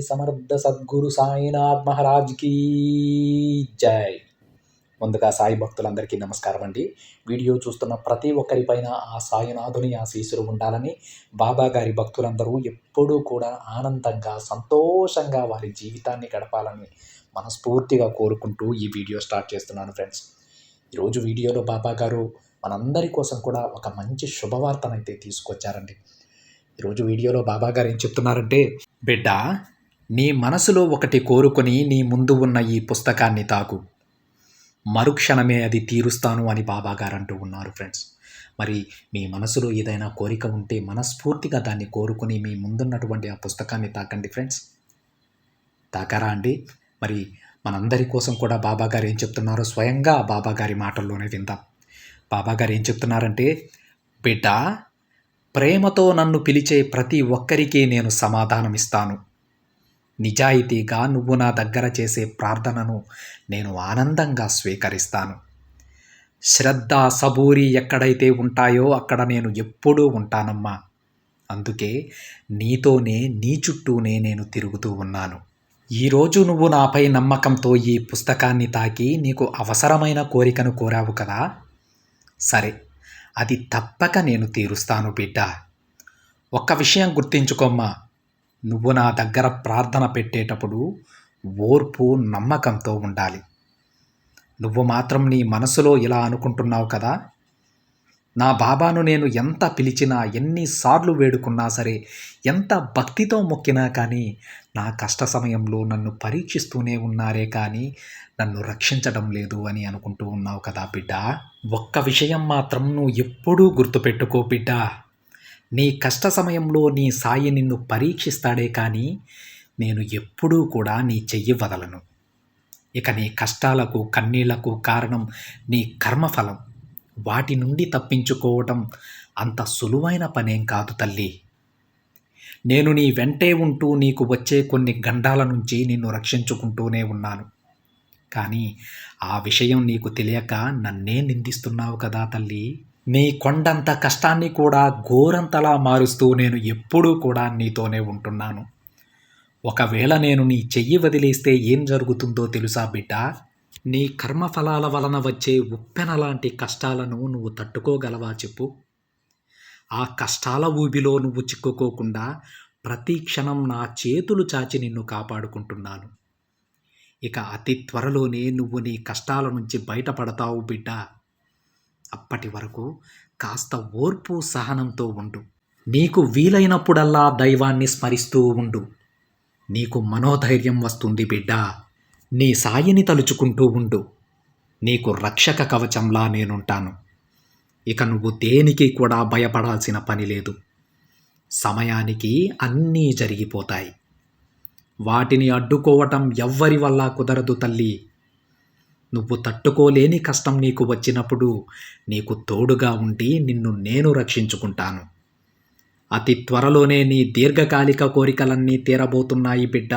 సమర్థ సద్గురు సాయినాథ్ మహారాజ్ కీ జై. ముందుగా సాయి భక్తులందరికీ నమస్కారం అండి. వీడియో చూస్తున్న ప్రతి ఒక్కరిపైన ఆ సాయినాథుని ఆశీస్సులు ఉండాలని బాబా గారి భక్తులందరూ ఎప్పుడూ కూడా ఆనందంగా సంతోషంగా వారి జీవితాన్ని గడపాలని మనస్ఫూర్తిగా కోరుకుంటూ ఈ వీడియో స్టార్ట్ చేస్తున్నాను ఫ్రెండ్స్. ఈరోజు వీడియోలో బాబా గారు మనందరి కోసం కూడా ఒక మంచి శుభవార్తనైతే తీసుకొచ్చారండి. ఈరోజు వీడియోలో బాబా గారు ఏం చెప్తున్నారంటే బిడ్డ నీ మనసులో ఒకటి కోరుకొని నీ ముందు ఉన్న ఈ పుస్తకాన్ని తాకు. మరుక్షణమే అది తీరుస్తాను అని బాబాగారు అంటూ ఉన్నారు ఫ్రెండ్స్. మరి మీ మనసులో ఏదైనా కోరిక ఉంటే మనస్ఫూర్తిగా దాన్ని కోరుకుని మీ ముందున్నటువంటి ఆ పుస్తకాన్ని తాకండి ఫ్రెండ్స్. తాకారా అండి? మరి మనందరి కోసం కూడా బాబాగారు ఏం చెప్తున్నారో స్వయంగా బాబాగారి మాటల్లోనే విందాం. బాబాగారు ఏం చెప్తున్నారంటే బిడ్డ ప్రేమతో నన్ను పిలిచే ప్రతి ఒక్కరికి నేను సమాధానమిస్తాను. నిజాయితీగా నువ్వు నా దగ్గర చేసే ప్రార్థనను నేను ఆనందంగా స్వీకరిస్తాను. శ్రద్ధ సబూరి ఎక్కడైతే ఉంటాయో అక్కడ నేను ఎప్పుడూ ఉంటానమ్మా. అందుకే నీతోనే నీ చుట్టూనే నేను తిరుగుతూ ఉన్నాను. ఈరోజు నువ్వు నాపై నమ్మకంతో ఈ పుస్తకాన్ని తాకి నీకు అవసరమైన కోరికను కోరావు కదా? సరే అది తప్పక నేను తీరుస్తాను బిడ్డ. ఒక్క విషయం గుర్తించుకోమ్మా. నువ్వు నా దగ్గర ప్రార్థన పెట్టేటప్పుడు ఓర్పు నమ్మకంతో ఉండాలి. నువ్వు మాత్రం నీ మనసులో ఇలా అనుకుంటున్నావు కదా? నా బాబాను నేను ఎంత పిలిచినా ఎన్నిసార్లు వేడుకున్నా సరే ఎంత భక్తితో మొక్కినా కానీ నా కష్ట సమయంలో నన్ను పరీక్షిస్తూనే ఉన్నారే కానీ నన్ను రక్షించడం లేదు అని అనుకుంటూ ఉన్నావు కదా బిడ్డ? ఒక్క విషయం మాత్రం నువ్వు ఎప్పుడూ గుర్తుపెట్టుకో బిడ్డ. నీ కష్ట సమయంలో నీ సాయి నిన్ను పరీక్షిస్తాడే కానీ నేను ఎప్పుడూ కూడా నీ చెయ్యి వదలను. ఇక నీ కష్టాలకు కన్నీళ్ళకు కారణం నీ కర్మఫలం. వాటి నుండి తప్పించుకోవటం అంత సులువైన పనేం కాదు తల్లి. నేను నీ వెంటే ఉంటూ నీకు వచ్చే కొన్ని గండాల నుంచి నిన్ను రక్షించుకుంటూనే ఉన్నాను. కానీ ఆ విషయం నీకు తెలియక నన్నే నిందిస్తున్నావు కదా తల్లి. నీ కొండంత కష్టాన్ని కూడా ఘోరంతలా మారుస్తూ నేను ఎప్పుడూ కూడా నీతోనే ఉంటున్నాను. ఒకవేళ నేను నీ చెయ్యి వదిలేస్తే ఏం జరుగుతుందో తెలుసా బిడ్డ? నీ కర్మఫలాల వలన వచ్చే ఉప్పెన లాంటి కష్టాలను నువ్వు తట్టుకోగలవా చెప్పు? ఆ కష్టాల ఊబిలో నువ్వు చిక్కుకోకుండా ప్రతి క్షణం నా చేతులు చాచి నిన్ను కాపాడుకుంటున్నాను. ఇక అతి త్వరలోనే నువ్వు నీ కష్టాల నుంచి బయటపడతావు బిడ్డ. అప్పటి వరకు కాస్త ఓర్పు సహనంతో ఉండు. నీకు వీలైనప్పుడల్లా దైవాన్ని స్మరిస్తూ ఉండు. నీకు మనోధైర్యం వస్తుంది బిడ్డ. నీ సాయిని తలుచుకుంటూ ఉండు. నీకు రక్షక కవచంలా నేనుంటాను. ఇక నువ్వు దేనికి కూడా భయపడాల్సిన పని లేదు. సమయానికి అన్నీ జరిగిపోతాయి. వాటిని అడ్డుకోవటం ఎవ్వరి వల్ల కుదరదు తల్లి. నువ్వు తట్టుకోలేని కష్టం నీకు వచ్చినప్పుడు నీకు తోడుగా ఉండి నిన్ను నేను రక్షించుకుంటాను. అతి త్వరలోనే నీ దీర్ఘకాలిక కోరికలన్నీ తీరబోతున్నాయి బిడ్డ.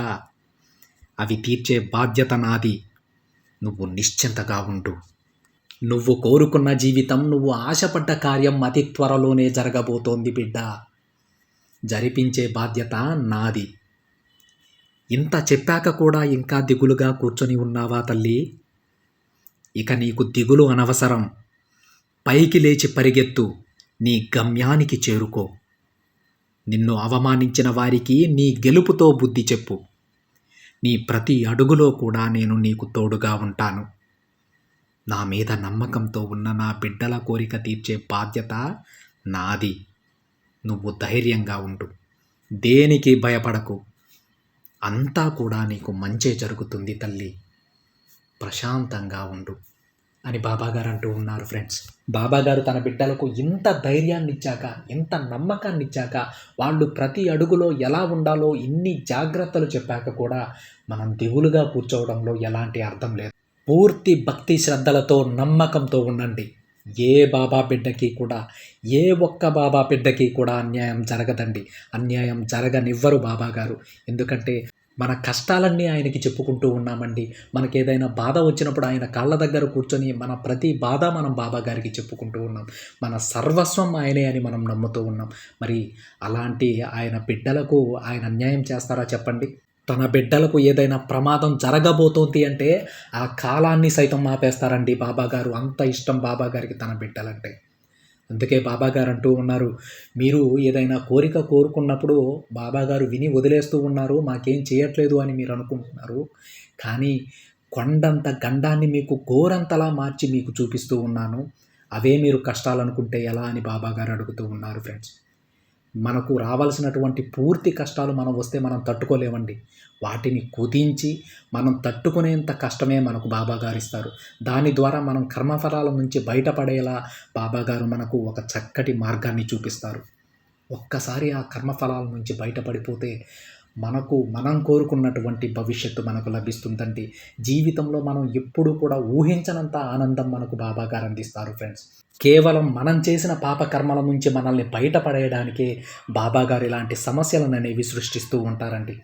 అవి తీర్చే బాధ్యత నాది. నువ్వు నిశ్చింతగా ఉండు. నువ్వు కోరుకున్న జీవితం నువ్వు ఆశపడ్డ కార్యం అతి త్వరలోనే జరగబోతోంది బిడ్డ. జరిపించే బాధ్యత నాది. ఇంత చెప్పాక కూడా ఇంకా దిగులుగా కూర్చొని ఉన్నావా తల్లి? ఇక నీకు దిగులు అనవసరం. పైకి లేచి పరిగెత్తు. నీ గమ్యానికి చేరుకో. నిన్ను అవమానించిన వారికి నీ గెలుపుతో బుద్ధి చెప్పు. నీ ప్రతి అడుగులో కూడా నేను నీకు తోడుగా ఉంటాను. నా మీద నమ్మకంతో ఉన్న నా బిడ్డల కోరిక తీర్చే బాధ్యత నాది. నువ్వు ధైర్యంగా ఉండు. దేనికి భయపడకు. అంతా కూడా నీకు మంచే జరుగుతుంది తల్లి. ప్రశాంతంగా ఉండు అని బాబాగారు అంటూ ఉన్నారు ఫ్రెండ్స్. బాబాగారు తన బిడ్డలకు ఇంత ధైర్యాన్ని ఇచ్చాక ఇంత నమ్మకాన్ని ఇచ్చాక వాళ్ళు ప్రతి అడుగులో ఎలా ఉండాలో ఇన్ని జాగ్రత్తలు చెప్పాక కూడా మనం దిగులుగా కూర్చోవడంలో ఎలాంటి అర్థం లేదు. పూర్తి భక్తి శ్రద్ధలతో నమ్మకంతో ఉండండి. ఏ బాబా బిడ్డకి కూడా ఏ ఒక్క బాబా బిడ్డకి కూడా అన్యాయం జరగదండి. అన్యాయం జరగనివ్వరు బాబాగారు. ఎందుకంటే మన కష్టాలన్నీ ఆయనకి చెప్పుకుంటూ ఉన్నామండి. మనకి ఏదైనా బాధ వచ్చినప్పుడు ఆయన కాళ్ళ దగ్గర కూర్చొని మన ప్రతి బాధ మనం బాబా గారికి చెప్పుకుంటూ ఉన్నాం. మన సర్వస్వం ఆయనే అని మనం నమ్ముతూ ఉన్నాం. మరి అలాంటి ఆయన బిడ్డలకు ఆయన అన్యాయం చేస్తారా చెప్పండి? తన బిడ్డలకు ఏదైనా ప్రమాదం జరగబోతోంది అంటే ఆ కాలాన్ని సైతం ఆపేస్తారండి బాబా గారు. అంత ఇష్టం బాబా గారికి తన బిడ్డలంటే. అందుకే బాబాగారు అంటూ ఉన్నారు మీరు ఏదైనా కోరిక కోరుకున్నప్పుడు బాబాగారు విని వదిలేస్తూ ఉన్నారు మాకేం చేయట్లేదు అని మీరు అనుకుంటున్నారు. కానీ కొండంత గండాన్ని మీకు గోరంతలా మార్చి మీకు చూపిస్తూ ఉన్నాను. అవే మీరు కష్టాలనుకుంటే ఎలా అని బాబాగారు అడుగుతూ ఉన్నారు ఫ్రెండ్స్. మనకు రావాల్సినటువంటి పూర్తి కష్టాలు మనం వస్తే మనం తట్టుకోలేమండి. వాటిని కుదించి మనం తట్టుకునేంత కష్టమే మనకు బాబాగారు ఇస్తారు. దాని ద్వారా మనం కర్మఫలాల నుంచి బయటపడేలా బాబాగారు మనకు ఒక చక్కటి మార్గాన్ని చూపిస్తారు. ఒక్కసారి ఆ కర్మఫలాల నుంచి బయటపడిపోతే మనకు మనం కోరుకున్నటువంటి భవిష్యత్తు మనకు లభిస్తుందండి. జీవితంలో మనం ఎప్పుడూ కూడా ఊహించనంత ఆనందం మనకు బాబా గారు అందిస్తారు ఫ్రెండ్స్. కేవలం మనం చేసిన పాపకర్మల నుంచి మనల్ని బయటపడేయడానికే బాబా గారు ఇలాంటి సమస్యలను అనేవి సృష్టిస్తూ ఉంటారండి.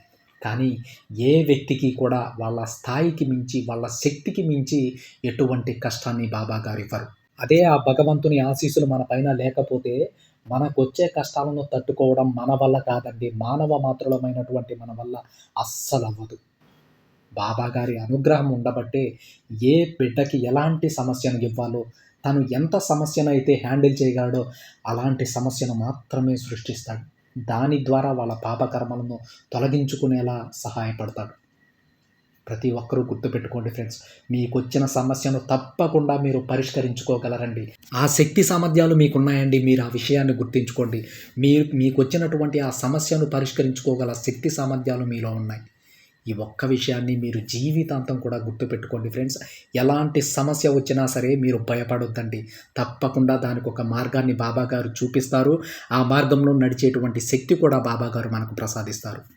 కానీ ఏ వ్యక్తికి కూడా వాళ్ళ స్థాయికి మించి వాళ్ళ శక్తికి మించి ఎటువంటి కష్టాన్ని బాబా గారు ఇవ్వరు. అదే ఆ భగవంతుని ఆశీస్సులు మన పైన లేకపోతే మనకు వచ్చే కష్టాలను తట్టుకోవడం మన వల్ల కాదండి. మానవ మాత్రులమైనటువంటి మన వల్ల అస్సలు అవ్వదు బాబా గారి అనుగ్రహం ఉండబట్టే ఏ బిడ్డకి ఎలాంటి సమస్యను ఇవ్వాలో తను ఎంత సమస్యను అయితే హ్యాండిల్ చేయగలడో అలాంటి సమస్యను మాత్రమే సృష్టిస్తాడు. దాని ద్వారా వాళ్ళ పాపకర్మలను తొలగించుకునేలా సహాయపడతాడు. ప్రతి ఒక్కరూ గుర్తుపెట్టుకోండి ఫ్రెండ్స్. మీకు వచ్చిన సమస్యను తప్పకుండా మీరు పరిష్కరించుకోగలరండి. ఆ శక్తి సామర్థ్యాలు మీకున్నాయండి మీరు ఆ విషయాన్ని గుర్తించుకోండి. మీరు మీకు వచ్చినటువంటి ఆ సమస్యను పరిష్కరించుకోగల శక్తి సామర్థ్యాలు మీలో ఉన్నాయి. ఈ ఒక్క విషయాన్ని మీరు జీవితాంతం కూడా గుర్తుపెట్టుకోండి ఫ్రెండ్స్. ఎలాంటి సమస్య వచ్చినా సరే మీరు భయపడొద్దండి. తప్పకుండా దానికి ఒక మార్గాన్ని బాబాగారు చూపిస్తారు. ఆ మార్గంలో నడిచేటువంటి శక్తి కూడా బాబాగారు మనకు ప్రసాదిస్తారు.